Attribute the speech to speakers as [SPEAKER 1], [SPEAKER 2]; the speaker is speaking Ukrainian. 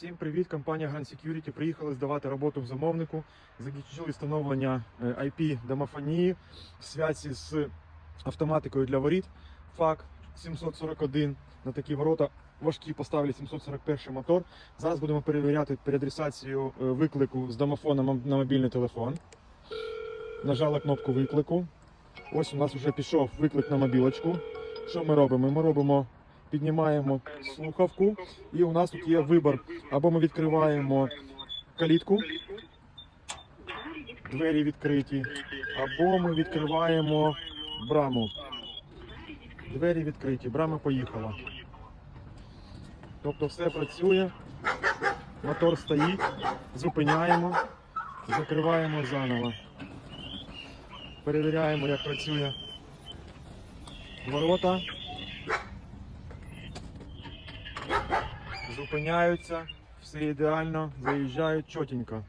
[SPEAKER 1] Всім привіт! Компанія Gun Security приїхали здавати роботу в замовнику. Закінчили встановлення е, IP домофонії в связі з автоматикою для воріт. ФАК 741. На такі ворота важкі поставили 741 мотор. Зараз будемо перевіряти переадресацію е, виклику з домофона на мобільний телефон. Нажали кнопку виклику. Ось у нас вже пішов виклик на мобілочку. Що ми робимо? Ми робимо, піднімаємо слухавку, і у нас тут є вибір. Або ми відкриваємо калітку, двері відкриті, або ми відкриваємо браму. Двері відкриті, брама поїхала. Тобто все працює, мотор стоїть, зупиняємо, закриваємо заново. Перевіряємо, як працює ворота. Зупиняються, все ідеально, заїжджають чотенько.